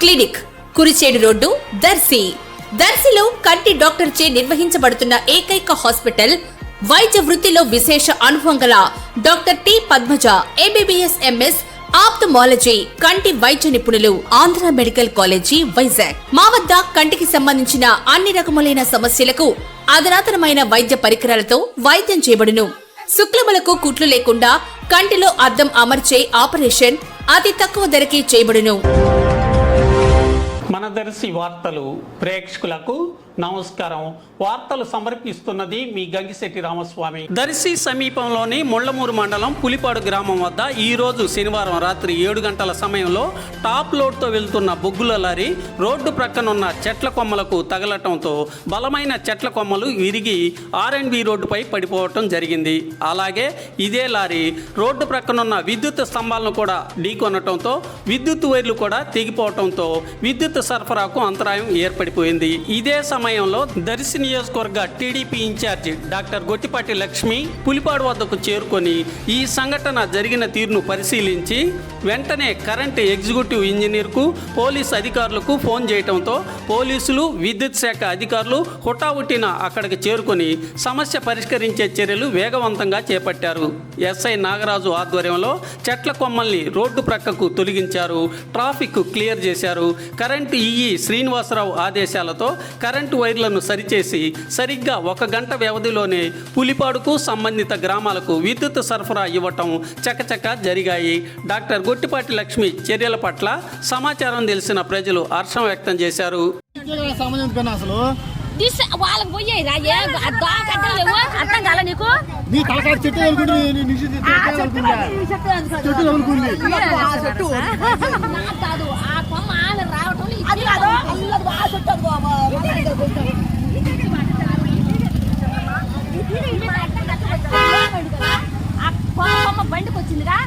Clinic Kurichedu road Darsi. దర్శిలో కంటి doctor చే నిర్వహించబడుతున్న ఏకైక హాస్పిటల్ వైద్య వృత్తిలో విశేష అనుభవం గల doctor T Padmaja MBBS MS ophthalmology కంటి వైద్య నిపుణులు ఆంధ్ర మెడికల్ కాలేజీ వైజాగ్. మా వద్ద కంటికి సంబంధించిన అన్ని రకములైన సమస్యలకు అధునాతనమైన వైద్య పరికరాలతో వైద్యం చేయబడును. శుక్లములకు కుట్లు లేకుండా కంటిలో అద్దం అమర్చే ఆపరేషన్ అతి తక్కువ ధరకే చేయబడును. మనదర్శి వార్తలు ప్రేక్షకులకు నమస్కారం. వార్తలు సమర్పిస్తున్నది మీ గంగిశెట్టి రామస్వామి. దర్శి సమీపంలోని ముళ్ళమూరు మండలం పులిపాడు గ్రామం వద్ద ఈ రోజు శనివారం రాత్రి ఏడు గంటల సమయంలో టాప్ లోడ్తో వెళ్తున్న బొగ్గుల లారీ రోడ్డు ప్రక్కనున్న చెట్ల కొమ్మలకు తగలటంతో బలమైన చెట్ల కొమ్మలు విరిగి ఆర్ఎండ్బి రోడ్డుపై పడిపోవటం జరిగింది. అలాగే ఇదే లారీ రోడ్డు ప్రక్కనున్న విద్యుత్ స్తంభాలను కూడా ఢీకొనటంతో విద్యుత్ వైర్లు కూడా తెగిపోవటంతో విద్యుత్ సరఫరాకు అంతరాయం ఏర్పడిపోయింది. ఇదే సమయంలో దర్శి నియోజకవర్గ TDP incharge doctor Gottipati Lakshmi Pulipadu వద్దకు చేరుకొని ఈ సంఘటన జరిగిన తీరును పరిశీలించి వెంటనే కరెంట్ ఎగ్జిక్యూటివ్ ఇంజనీర్కు పోలీస్ అధికారులకు ఫోన్ చేయడంతో పోలీసులు విద్యుత్ శాఖ అధికారులు హుటాహుటిన అక్కడికి చేరుకొని సమస్య పరిష్కరించే చర్యలు వేగవంతంగా చేపట్టారు. ఎస్ఐ నాగరాజు ఆధ్వర్యంలో చెట్ల కొమ్మల్ని రోడ్డు ప్రక్కకు తొలగించారు. ట్రాఫిక్ క్లియర్ చేశారు. కరెంటు ఈఈ శ్రీనివాసరావు ఆదేశాలతో కరెంటు వైర్లను సరిచేసి సరిగ్గా ఒక గంట వ్యవధిలోనే పులిపాడుకు సంబంధిత గ్రామాలకు విద్యుత్ సరఫరా ఇవ్వటం చకచక జరిగాయి. డాక్టర్ గొట్టిపాటి లక్ష్మి చర్యల పట్ల సమాచారం తెలిసిన ప్రజలు హర్షం వ్యక్తం చేశారు. బండికి వచ్చిందిరా